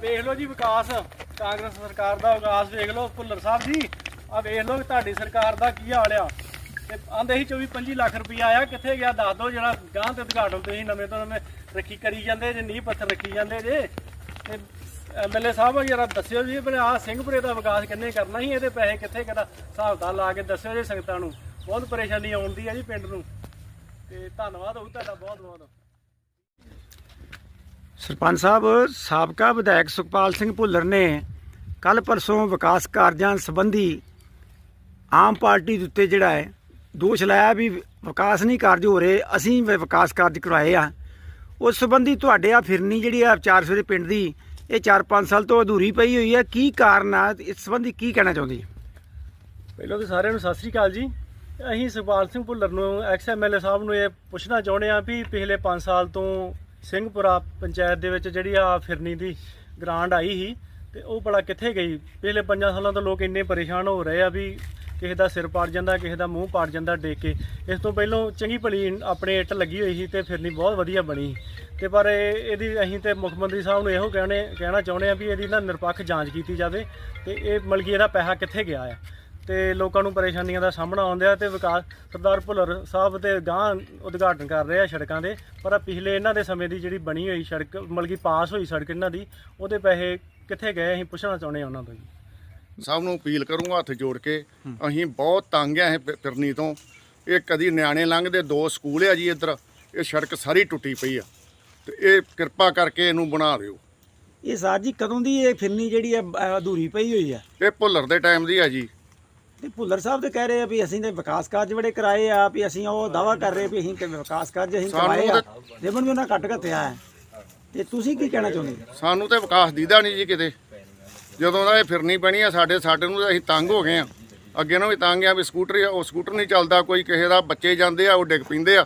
ਵੇਖ ਲਓ ਜੀ ਵਿਕਾਸ। ਕਾਂਗਰਸ ਸਰਕਾਰ ਦਾ ਵਿਕਾਸ ਵੇਖ ਲਓ, ਭੁੱਲਰ ਸਾਹਿਬ ਜੀ। ਆ ਵੇਖ ਲਓ ਤੁਹਾਡੀ ਸਰਕਾਰ ਦਾ ਕੀ ਹਾਲ ਆ। ਤੇ ਆਂਦੇ ਸੀ 24 25 ਲੱਖ ਰੁਪਇਆ ਆਇਆ, ਕਿੱਥੇ ਗਿਆ? ਦੱਸ ਦਿਓ ਜਿਹੜਾ ਗਾਂ ਤੇ ਉਦਘਾਟਨ ਤੁਸੀਂ ਨਵੇਂ ਤੋਂ ਨਵੇਂ ਰੱਖੀ ਕਰੀ ਜਾਂਦੇ, ਜੇ ਨੀਂਹ ਪੱਥਰ ਰੱਖੀ ਜਾਂਦੇ ਜੇ। ਤੇ ਐਮਐਲਏ ਸਾਹਿਬ ਜਰਾ ਦੱਸਿਓ ਜੀ ਵੀ ਆਹ ਸਿੰਘਪੁਰੇ ਦਾ ਵਿਕਾਸ ਕਿੰਨੇ ਕਰਨਾ ਸੀ, ਇਹਦੇ ਪੈਸੇ ਕਿੱਥੇ ਕਿਹਦਾ ਹਿਸਾਬ ਦਾ ਲਾ ਕੇ ਦੱਸਿਓ ਜੀ ਸੰਗਤਾਂ ਨੂੰ। ਬਹੁਤ ਪਰੇਸ਼ਾਨੀ ਆਉਂਦੀ ਹੈ ਜੀ ਪਿੰਡ ਨੂੰ। ਤੇ ਧੰਨਵਾਦ ਹੋਊ, ਤੁਹਾਡਾ ਬਹੁਤ ਬਹੁਤ ਸਰਪੰਚ ਸਾਹਿਬ, ਸਾਬਕਾ ਵਿਧਾਇਕ ਸੁਖਪਾਲ ਸਿੰਘ ਭੁੱਲਰ ਨੇ ਕੱਲ ਪਰਸੋਂ ਵਿਕਾਸ ਕਾਰਜਾਂ ਸੰਬੰਧੀ ਆਮ ਪਾਰਟੀ ਦੇ ਉੱਤੇ ਜਿਹੜਾ ਹੈ ਦੋਸ਼ ਲਾਇਆ ਵੀ ਵਿਕਾਸ ਨਹੀਂ ਕਾਰਜ ਹੋ ਰਹੇ, ਅਸੀਂ ਵਿਕਾਸ ਕਾਰਜ ਕਰਵਾਏ ਆ। ਉਸ ਸੰਬੰਧੀ ਤੁਹਾਡੇ ਆ ਫਿਰਨੀ ਜਿਹੜੀ ਆ ਚਾਰ ਸਵੇਰੇ ਪਿੰਡ ਦੀ, ਇਹ 4-5 ਸਾਲ ਤੋਂ ਅਧੂਰੀ ਪਈ ਹੋਈ ਹੈ ਕੀ ਕਾਰਨ ਆ, ਇਸ ਸੰਬੰਧੀ ਕੀ ਕਹਿਣਾ ਚਾਹੁੰਦੇ ਪਹਿਲਾਂ ਤਾਂ ਸਾਰਿਆਂ ਨੂੰ ਸਤਿ ਸ੍ਰੀ ਅਕਾਲ ਜੀ। ਅਸੀਂ ਸੁਖਪਾਲ ਸਿੰਘ ਭੁੱਲਰ ਨੂੰ, ਐਕਸ ਐਮਐਲਏ ਸਾਹਿਬ ਨੂੰ ਇਹ ਪੁੱਛਣਾ ਚਾਹੁੰਦੇ ਆ ਵੀ ਪਿਛਲੇ 5 ਸਾਲ ਤੋਂ ਸਿੰਘਪੁਰਾ ਪੰਚਾਇਤ ਦੇ ਵਿੱਚ ਜਿਹੜੀ ਆ ਫਿਰਨੀ ਦੀ ਗ੍ਰਾਂਟ ਆਈ ਸੀ ਤੇ ਉਹ ਬੜਾ ਕਿੱਥੇ ਗਈ? ਪਿਛਲੇ 5 ਸਾਲਾਂ ਤੋਂ ਲੋਕ ਇੰਨੇ ਪਰੇਸ਼ਾਨ ਹੋ ਰਹੇ ਆ ਵੀ ਕਿਸੇ ਦਾ ਸਿਰ ਪਾੜ ਜਾਂਦਾ, ਕਿਸੇ ਦਾ ਮੂੰਹ ਪਾੜ ਜਾਂਦਾ ਡੇਕ ਕੇ। ਇਸ ਤੋਂ ਪਹਿਲਾਂ ਚੰਗੀ ਭਲੀ ਆਪਣੇ ਇੱਟ ਲੱਗੀ ਹੋਈ ਸੀ ਤੇ ਫਿਰਨੀ ਬਹੁਤ ਵਧੀਆ ਬਣੀ ਤੇ ਪਰ ਇਹ, ਇਹਦੀ ਅਸੀਂ ਤੇ ਮੁੱਖ ਮੰਤਰੀ ਸਾਹਿਬ ਨੂੰ ਇਹੋ ਕਹਿਣੇ, ਕਹਿਣਾ ਚਾਹੁੰਦੇ ਆ ਵੀ ਇਹਦੀ ਨਾ ਨਿਰਪੱਖ ਜਾਂਚ ਕੀਤੀ ਜਾਵੇ ਤੇ ਇਹ ਮਲਕੀ ਇਹਦਾ ਪੈਸਾ ਕਿੱਥੇ ਗਿਆ ਆ। ਤੇ ਲੋਕਾਂ ਨੂੰ ਪਰੇਸ਼ਾਨੀਆਂ ਦਾ ਸਾਹਮਣਾ ਆਉਂਦਿਆ ਤੇ ਵਿਕਾਸ ਸਰਦਾਰ ਭੁੱਲਰ ਸਾਹਿਬ ਤੇ ਗਾਂ ਉਦਘਾਟਨ ਕਰ ਰਹੇ ਆ ਸੜਕਾਂ ਦੇ ਪਰ ਪਿਛਲੇ ਇਹਨਾਂ ਦੇ ਸਮੇਂ ਦੀ ਜਿਹੜੀ ਬਣੀ ਹੋਈ ਸੜਕ ਮਲਕੀ ਪਾਸ ਹੋਈ ਸੜਕ ਇਹਨਾਂ ਦੀ ਉਹਦੇ ਪੈਸੇ ਕਿੱਥੇ ਗਏ ਅਸੀਂ ਪੁੱਛਣਾ ਚਾਹੁੰਦੇ ਆ ਉਹਨਾਂ ਤੋਂ ਜੀ। ਸਭ ਨੂੰ ਅਪੀਲ ਕਰੂੰਗਾ ਹੱਥ ਜੋੜ ਕੇ ਅਸੀਂ ਬਹੁਤ ਤੰਗ ਆ ਇਹ ਫਿਰਨੀ ਤੋਂ। ਇਹ ਕਦੀ ਨਿਆਣੇ ਲੰਘਦੇ ਦੋ ਸਕੂਲ ਆ ਜੀ ਇੱਧਰ ਇਹ ਸੜਕ ਸਾਰੀ ਟੁੱਟੀ ਪਈ ਆ। ਤੇ ਇਹ ਕਿਰਪਾ ਕਰਕੇ ਇਹਨੂੰ ਬਣਾ ਦਿਓ। ਇਹ ਸਾਰ ਜੀ ਕਦੋਂ ਦੀ ਇਹ ਫਿਰਨੀ ਜਿਹੜੀ ਹੈ ਅ, ਅਧੂਰੀ ਪਈ ਹੋਈ ਹੈ ਇਹ ਭੁੱਲਰ ਦੇ ਟਾਈਮ ਦੀ ਆ ਜੀ। ਤੇ ਭੁੱਲਰ ਸਾਹਿਬ ਤੇ ਕਹਿ ਰਹੇ ਆ ਵੀ ਅਸੀਂ ਤੇ ਵਿਕਾਸ ਕਾਰਜ ਬੜੇ ਕਰਾਏ ਆ ਵੀ ਅਸੀਂ ਉਹ ਦਾਵਾ ਕਰ ਰਹੇ ਵੀ ਅਸੀਂ ਕਿ ਵਿਕਾਸ ਕਾਰਜ ਅਸੀਂ ਸਾਨੂੰ ਕਰਵਾਏ ਆ। ਰਿਬਨ ਵੀ ਉਹਨਾਂ ਕੱਟ ਘੱਤਿਆ ਹੈ ਤੇ ਤੁਸੀਂ ਕੀ ਕਹਿਣਾ ਚਾਹੁੰਦੇ ਹੋ? ਸਾਨੂੰ ਤੇ ਵਿਕਾਸ ਦੀਦਾ ਨਹੀਂ ਜੀ ਕਿਤੇ। ਜਦੋਂ ਦਾ ਇਹ ਫਿਰਨੀ ਬਣੀ ਆ ਸਾਡੇ ਸਾਡੇ ਨੂੰ ਅਸੀਂ ਤੰਗ ਹੋ ਗਏ ਆ। ਅੱਗੇ ਨੂੰ ਵੀ ਤੰਗ ਆ ਵੀ ਸਕੂਟਰ ਆ, ਉਹ ਸਕੂਟਰ ਨਹੀਂ ਚੱਲਦਾ ਕੋਈ ਕਿਸੇ ਦਾ ਬੱਚੇ ਜਾਂਦੇ ਆ ਉਹ ਡਿੱਗ ਪੈਂਦੇ ਆ।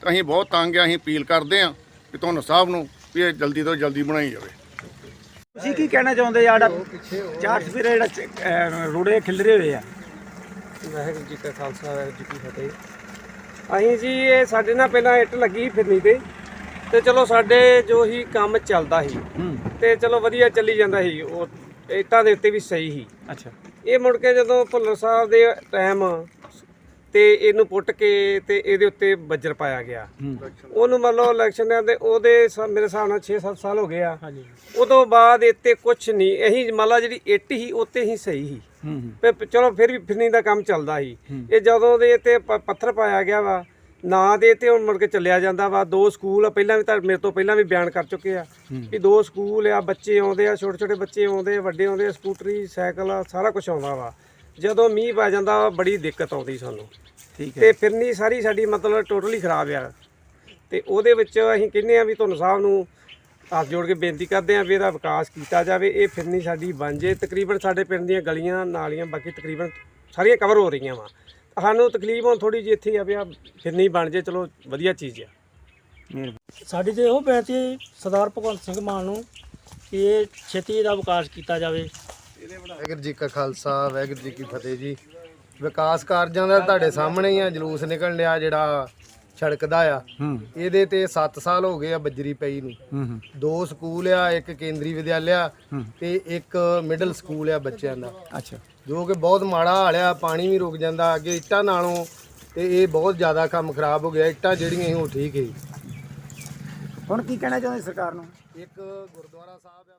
ਤਾਂ ਅਸੀਂ ਬਹੁਤ ਤੰਗ ਆ ਅਸੀਂ ਅਪੀਲ ਕਰਦੇ ਆ ਕਿ ਤੁਹਾਨੂੰ ਸਾਹਿਬ ਨੂੰ ਵੀ ਇਹ ਜਲਦੀ ਤੋਂ ਜਲਦੀ ਬਣਾਈ ਜਾਵੇ। ਤੁਸੀਂ ਕੀ ਕਹਿਣਾ ਚਾਹੁੰਦੇ ਜਿਹੜਾ ਚਾਰ ਸਵੇਰੇ ਜਿਹੜਾ ਰੋੜੇ ਖਿਲਰੇ ਹੋਏ ਆ? ਵਾਹਿਗੁਰੂ ਜੀ ਕਾ ਖਾਲਸਾ ਵਾਹਿਗੁਰੂ ਜੀ ਕੀ ਫਤਿਹ। ਅਸੀਂ ਜੀ ਇਹ ਸਾਡੇ ਨਾਲ ਪਹਿਲਾਂ ਇੱਟ ਲੱਗੀ ਫਿਰਨੀ ਤੇ। ਤੇ ਚਲੋ ਸਾਡੇ ਜੋ ਹੀ ਕੰਮ ਚੱਲਦਾ ਸੀ ਹੂੰ। ਤੇ ਚਲੋ ਵਧੀਆ ਚੱਲੀ ਜਾਂਦਾ ਸੀ। ਉਹ ਇੱਟਾਂ ਦੇ ਉੱਤੇ ਵੀ ਸਹੀ ਸੀ। ਅੱਛਾ। ਇਹ ਮੁੜ ਕੇ ਜਦੋਂ ਭੁੱਲਰ ਸਾਹਿਬ ਦੇ ਟਾਈਮ ਤੇ ਇਹਨੂੰ ਪੁੱਟ ਕੇ ਤੇ ਇਹਦੇ ਉੱਤੇ ਬੱਜਰ ਪਾਇਆ ਗਿਆ। ਹੂੰ। ਉਹਨੂੰ ਮੰਨ ਲਓ ਇਲੈਕਸ਼ਨ ਦੇ ਉਹਦੇ ਮੇਰੇ ਹਿਸਾਬ ਨਾਲ 6-7 ਸਾਲ ਹੋ ਗਏ ਆ। ਹਾਂਜੀ। ਉਦੋਂ ਬਾਅਦ ਇੱਥੇ ਕੁਝ ਨਹੀਂ। ਅਸੀਂ ਮੰਨ ਲਾ ਜਿਹੜੀ ਇੱਟ ਸੀ ਉੱਤੇ ਹੀ ਸਹੀ ਸੀ। ਹੂੰ ਹੂੰ। ਤੇ ਚਲੋ ਫਿਰ ਵੀ ਫਿਰਨੀ ਦਾ ਕੰਮ ਚੱਲਦਾ ਸੀ। ਇਹ ਜਦੋਂ ਦੇ ਤੇ ਪੱਥਰ ਪਾਇਆ ਗਿਆ ਵਾ ਨਾ ਦੇ ਤੇ ਹੁਣ ਮੁੜ ਕੇ ਚੱਲਿਆ ਜਾਂਦਾ ਵਾ। ਦੋ ਸਕੂਲ ਆ, ਪਹਿਲਾਂ ਵੀ ਤਾਂ ਮੇਰੇ ਤੋਂ ਪਹਿਲਾਂ ਵੀ ਬਿਆਨ ਕਰ ਚੁੱਕੇ ਆ ਵੀ ਦੋ ਸਕੂਲ ਆ ਬੱਚੇ ਆਉਂਦੇ ਆ ਛੋਟੇ ਛੋਟੇ ਬੱਚੇ ਆਉਂਦੇ ਆ ਵੱਡੇ ਆਉਂਦੇ ਆ ਸਕੂਟਰੀ ਸਾਈਕਲ ਸਾਰਾ ਕੁਝ ਆਉਂਦਾ ਵਾ। ਜਦੋਂ ਮੀਂਹ ਪੈ ਜਾਂਦਾ ਵਾ ਬੜੀ ਦਿੱਕਤ ਆਉਂਦੀ ਸਾਨੂੰ। ਠੀਕ ਹੈ। ਤੇ ਫਿਰਨੀ ਸਾਰੀ ਸਾਡੀ ਮਤਲਬ ਟੋਟਲੀ ਖਰਾਬ ਆ। ਤੇ ਉਹਦੇ ਵਿੱਚ ਅਸੀਂ ਕਹਿੰਦੇ ਆ ਵੀ ਤੁਹਾਨੂੰ ਸਾਹਿਬ ਨੂੰ ਹੱਥ ਜੋੜ ਕੇ ਬੇਨਤੀ ਕਰਦੇ ਆ ਵੀ ਇਹਦਾ ਵਿਕਾਸ ਕੀਤਾ ਜਾਵੇ। ਇਹ ਫਿਰਨੀ ਸਾਡੀ ਬਣ ਜੇ। ਤਕਰੀਬਨ ਸਾਡੇ ਪਿੰਡ ਦੀਆਂ ਗਲੀਆਂ ਨਾਲੀਆਂ ਬਾਕੀ ਤਕਰੀਬਨ ਸਾਰੀਆਂ ਕਵਰ ਹੋ ਰਹੀਆਂ ਵਾ। ਸਾਨੂੰ ਤਕਲੀਫ ਹੁਣ ਥੋੜੀ ਜਿਹੀ ਇੱਥੇ ਆ ਵੀ ਆ ਫਿਰਨੀ ਬਣ ਜੇ। ਚਲੋ ਵਧੀਆ ਚੀਜ਼ ਆ। ਮਿਹਰਬਾਨੀ ਸਾਡੀ ਤੇ ਇਹੋ ਬੇਨਤੀ ਹੈ ਸਰਦਾਰ ਭਗਵੰਤ ਸਿੰਘ ਮਾਨ ਨੂੰ ਕਿ ਇਹ ਛੇਤੀ ਦਾ ਵਿਕਾਸ ਕੀਤਾ ਜਾਵੇ। ਵਾਹਿਗੁਰੂ ਜੀ ਕਾ ਖਾਲਸਾ ਵਾਹਿਗੁਰੂ ਜੀ ਕੀ ਫਤਿਹ ਜੀ। ਵਿਕਾਸ ਕਾਰਜਾਂ ਦਾ ਤੁਹਾਡੇ ਸਾਹਮਣੇ ਹੀ ਆ ਜਲੂਸ ਨਿਕਲਣ ਲਿਆ ਜਿਹੜਾ ਸੜਕ ਦਾ ਆ। ਹੂੰ। ਇਹਦੇ ਤੇ 7 ਸਾਲ ਹੋ ਗਏ ਆ ਬੱਜਰੀ ਪਈ ਨੂੰ। ਹੂੰ ਦੋ ਸਕੂਲ ਆ ਇੱਕ ਕੇਂਦਰੀ ਵਿਦਿਆਲਿਆ ਤੇ ਇੱਕ ਮਿਡਲ ਸਕੂਲ ਆ ਬੱਚਿਆਂ ਦਾ। ਅੱਛਾ। ਜੋ ਕਿ ਬਹੁਤ ਮਾੜਾ ਹਾਲ ਆ ਪਾਣੀ ਵੀ ਰੁਕ ਜਾਂਦਾ ਅੱਗੇ ਇੱਟਾਂ ਨਾਲੋਂ ਤੇ ਇਹ ਬਹੁਤ ਜ਼ਿਆਦਾ ਕੰਮ ਖਰਾਬ ਹੋ ਗਿਆ ਇੱਟਾਂ ਜਿਹੜੀਆਂ ਸੀ ਉਹ ਠੀਕ ਹੈ ਹੁਣ ਕੀ ਕਹਿਣਾ ਚਾਹੁੰਦੇ ਸਰਕਾਰ ਨੂੰ? ਇੱਕ ਗੁਰਦੁਆਰਾ ਸਾਹਿਬ ਆ